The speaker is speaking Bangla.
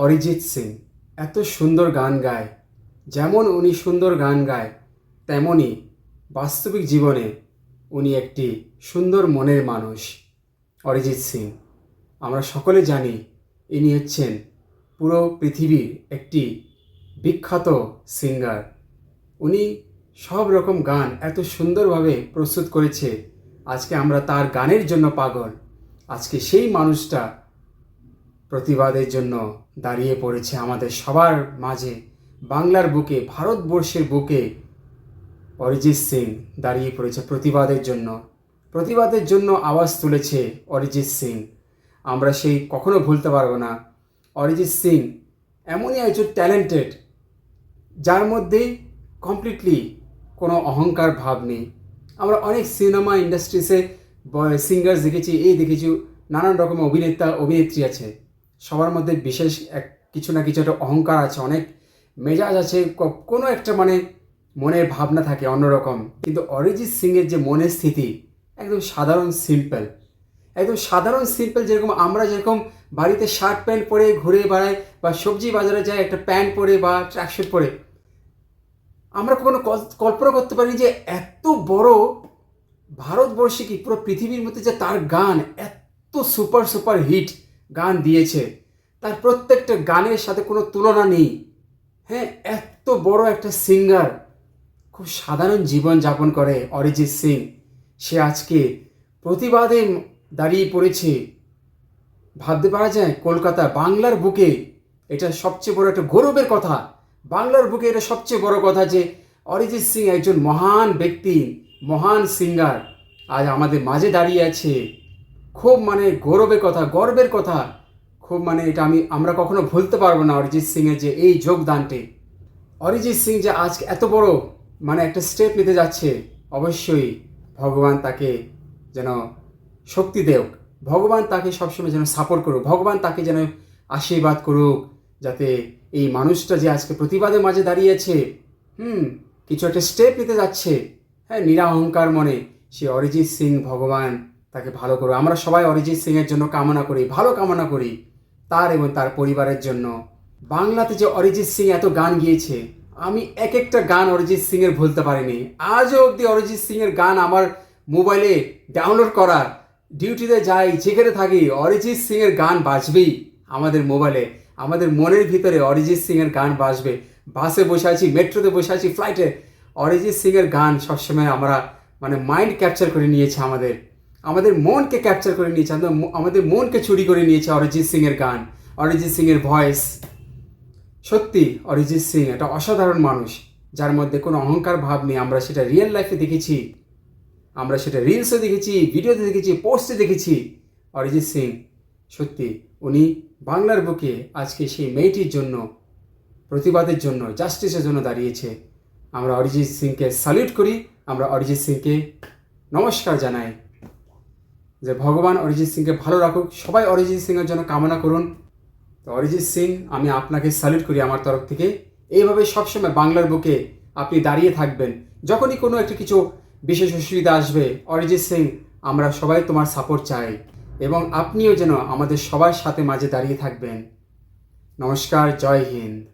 অরিজিৎ সিং। এত সুন্দর গান গায়। যেমন উনি সুন্দর গান গায় তেমনই বাস্তবিক জীবনে উনি একটি সুন্দর মনের মানুষ, অরিজিৎ সিং। আমরা সকলে জানি ইনি হচ্ছেন পুরো পৃথিবীর একটি বিখ্যাত সিঙ্গার। উনি সব রকম গান এত সুন্দরভাবে প্রস্তুত করেছে। আজকে আমরা তার গানের জন্য পাগল। আজকে সেই মানুষটা প্রতিবাদের জন্য দাঁড়িয়ে পড়েছে আমাদের সবার মাঝে। বাংলার বুকে, ভারতবর্ষের বুকে অরিজিৎ সিং দাঁড়িয়ে পড়েছে প্রতিবাদের জন্য। প্রতিবাদের জন্য আওয়াজ তুলেছে অরিজিৎ সিং। আমরা সেই কখনো ভুলতে পারব না। অরিজিৎ সিং এমনই একজন ট্যালেন্টেড যার মধ্যে কমপ্লিটলি কোনো অহংকার ভাব নেই। আমরা অনেক সিনেমা ইন্ডাস্ট্রিসে সিঙ্গার দেখেছি, এই দেখেছি, নানান রকম অভিনেতা, অভিনেত্রী আছে। সবার মধ্যে বিশেষ এক কিছু না কিছু একটা অহংকার আছে, অনেক মেজাজ আছে কোনো একটা মানে মনের ভাবনা থাকে অন্যরকম। কিন্তু অরিজিৎ সিংয়ের যে মনের স্থিতি, একদম সাধারণ সিম্পল একদম সাধারণ সিম্পল যেরকম আমরা যেরকম বাড়িতে শার্ট প্যান্ট পরে ঘুরে বেড়াই বা সবজি বাজারে যাই, একটা প্যান্ট পরে বা ট্র্যাকশুট পরে, আমরা কখনো কল্পনা করতে পারি যে এত বড় ভারতবর্ষে কি পুরো পৃথিবীর মধ্যে যে তার গান এত সুপার সুপার হিট গান দিয়েছে, তার প্রত্যেকটা গানের সাথে কোনো তুলনা নেই। হ্যাঁ এত বড় একটা সিঙ্গার খুব সাধারণ জীবন যাপন করে অরিজিৎ সিং। সে আজকে প্রতিবাদে দাঁড়িয়ে পড়েছে। ভাবতে পারা যায় কলকাতা বাংলার বুকে এটা সবচেয়ে বড় একটা গৌরবের কথা। বাংলার বুকে এটা সবচেয়ে বড় কথা যে অরিজিৎ সিং একজন মহান ব্যক্তি, মহান সিঙ্গার আজ আমাদের মাঝে দাঁড়িয়ে আছে। খুব মানে গৌরবের কথা, গর্বের কথা। খুব মানে এটা আমি, আমরা কখনো ভুলতে পারব না অরিজিৎ সিংয়ের যে এই যোগদানটি। অরিজিৎ সিং যে আজ এত বড় মানে একটা স্টেপ নিতে যাচ্ছে, অবশ্যই ভগবান তাকে যেন শক্তি দেওক ভগবান তাকে সবসময় যেন সাপোর্ট করুক। ভগবান তাকে যেন আশীর্বাদ করুক, যাতে এই মানুষটা যে আজকে প্রতিবাদের মাঝে দাঁড়িয়েছে হুম, কিছু একটা স্টেপ নিতে যাচ্ছে। হ্যাঁ নিরাহংকার মনে সে অরিজিৎ সিং ভগবান তাকে ভালো করুক আমরা সবাই অরিজিৎ সিংয়ের জন্য কামনা করি, ভালো কামনা করি তার এবং তার পরিবারের জন্য। বাংলাতে যে অরিজিৎ সিং এত গান গিয়েছে, আমি এক একটা গান অরিজিৎ সিং এর ভুলতে পারিনি। আজও অবধি অরিজিৎ সিং এর গান আমার মোবাইলে ডাউনলোড করা ডিউটিতে যাই, যেখানে থাকি, অরিজিৎ সিং এর গান বাজবেই আমাদের মোবাইলে। আমাদের মনের ভিতরে অরিজিৎ সিং এর গান বাজবে। বাসে বসে আছি, মেট্রোতে বসে আছি ফ্লাইটে অরিজিৎ সিং এর গান সবসময় আমরা মানে মাইন্ড ক্যাপচার করে নিয়েছে আমাদের। আমাদের মনকে ক্যাপচার করে নিয়েছে আমাদের মনকে চুরি করে নিয়েছে অরিজিৎ সিং এর গান, অরিজিৎ সিং এর ভয়েস সত্যি, অরিজিৎ সিং একটা অসাধারণ মানুষ, যার মধ্যে কোনো অহংকার ভাব নেই। আমরা সেটা রিয়েল লাইফে দেখেছি, আমরা সেটা রিলসে দেখেছি ভিডিওতে দেখেছি পোস্টে দেখেছি। অরিজিৎ সিং, সত্যি, উনি বাংলার বুকে আজকে সেই মেয়েটির জন্য, প্রতিবাদের জন্য জাস্টিসের জন্য দাঁড়িয়েছে। আমরা অরিজিৎ সিংকে স্যালিউট করি, আমরা অরিজিৎ সিংকে নমস্কার জানাই। যে ভগবান অরিজিৎ সিংকে ভালো রাখুক, সবাই অরিজিৎ সিংয়ের জন্য কামনা করুন। তো অরিজিৎ সিং, আমি আপনাকে স্যালুট করি আমার তরফ থেকে। এইভাবে সবসময় বাংলার বুকে আপনি দাঁড়িয়ে থাকবেন। যখনই কোনো একটা কিছু বিশেষ অসুবিধা আসবে, অরিজিৎ সিং, আমরা সবাই তোমার সাপোর্ট চাই। এবং আপনিও যেন আমাদের সবার সাথে মাঝে দাঁড়িয়ে থাকবেন। নমস্কার, জয় হিন্দ।